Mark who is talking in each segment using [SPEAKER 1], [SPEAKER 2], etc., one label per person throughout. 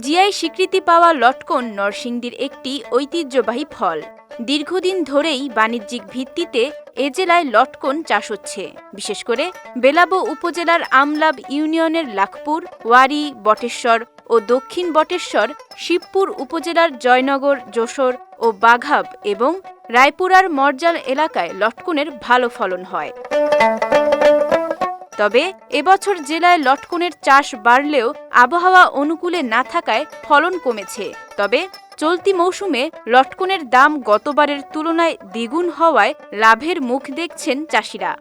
[SPEAKER 1] GI স্বীকৃতি পাওয়া লটকন নরসিংদীর একটি ঐতিহ্যবাহী ফল। দীর্ঘদিন ধরেই বাণিজ্যিক ভিত্তিতে এ জেলায় লটকন চাষ হচ্ছে। বিশেষ করে বেলাবো উপজেলার আমলাব ইউনিয়নের লাখপুর, ওয়ারি, বটেশ্বর ও দক্ষিণ বটেশ্বর, শিবপুর উপজেলার জয়নগর, যশোর ও বাঘাব এবং রায়পুরার মরজাল এলাকায় লটকনের ভালো ফলন হয়। তবে এবছর জেলায় লটকনের চাষ বাড়লেও আবহাওয়া অনুকূলে না থাকায় ফলন কমেছে। তবে চলতি মৌসুমে লটকনের দাম গতবারের তুলনায় দ্বিগুণ হওয়ায় লাভের মুখ দেখছেন চাষিরা।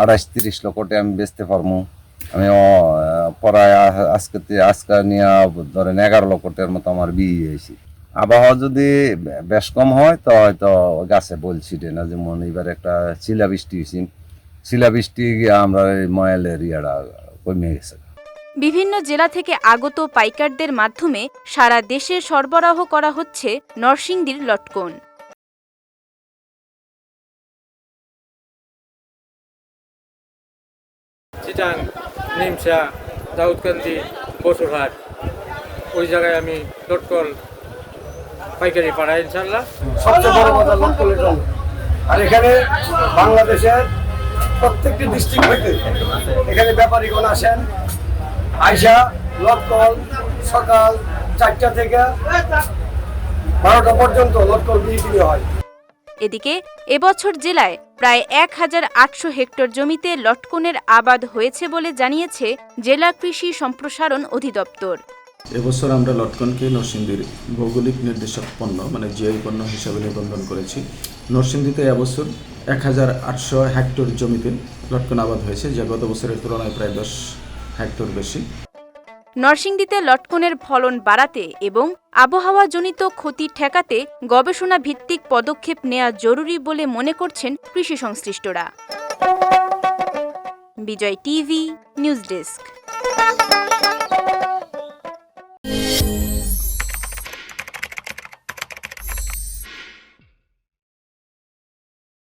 [SPEAKER 2] আড়াইশ তিরিশ লক্ষতে আমি বেচতে পারব। আমি আ- আজকে আজকে নিয়ে ধরেন এগারো লক্ষটের মতো আমার বিয়ে হয়েছে। আবহাওয়া যদি বেশ কম হয় তো হয়তো গাছে বলছি না। যেমন এবার একটা শিলা বৃষ্টি হয়েছে। শিলা বৃষ্টি গিয়ে আমরা এই ময়ালের ইয়াটা কমে গেছে।
[SPEAKER 1] বিভিন্ন জেলা থেকে আগত পাইকারদের মাধ্যমে সারা দেশে সরবরাহ করা হচ্ছে নরসিংদীর লটকন।
[SPEAKER 3] চিটাং নিমসা দাউদকান্দি বসুরহাট। ওই জায়গায় আমি লটকল পাইকারি পাড়াই ইনশাল্লাহ
[SPEAKER 4] সবচেয়ে বড় বাজার লটকলের জন্য আর এখানে বাংলাদেশের প্রত্যেকটি ডিস্ট্রিক্ট হইতে এখানে ব্যাপারীগণ আসেন, আইসা লটকল সকাল চারটা থেকে বারোটা পর্যন্ত লটকল বিক্রি হয়।
[SPEAKER 1] এদিকে এবছর জেলায় প্রায় এক হাজার আটশো হেক্টর জমিতে লটকনের আবাদ হয়েছে বলে জানিয়েছে জেলা কৃষি সম্প্রসারণ অধিদপ্তর।
[SPEAKER 5] এবছর আমরা লটকনকে নরসিংদীর ভৌগোলিক নির্দেশক পণ্য মানে জিআই পণ্য হিসাবে নিবন্ধন করেছি। নরসিংদীতে এবছর এক হাজার আটশো হেক্টর জমিতে লটকন আবাদ হয়েছে, যা গত বছরের তুলনায় প্রায় দশ হেক্টর বেশি।
[SPEAKER 1] নরসিংদীতে লটকনের ফলন বাড়াতে এবং আবহাওয়াজনিত ক্ষতি ঠেকাতে গবেষণা ভিত্তিক পদক্ষেপ নেওয়া জরুরি বলে মনে করছেন কৃষি সংশ্লিষ্টরা। Bijoy TV, news desk.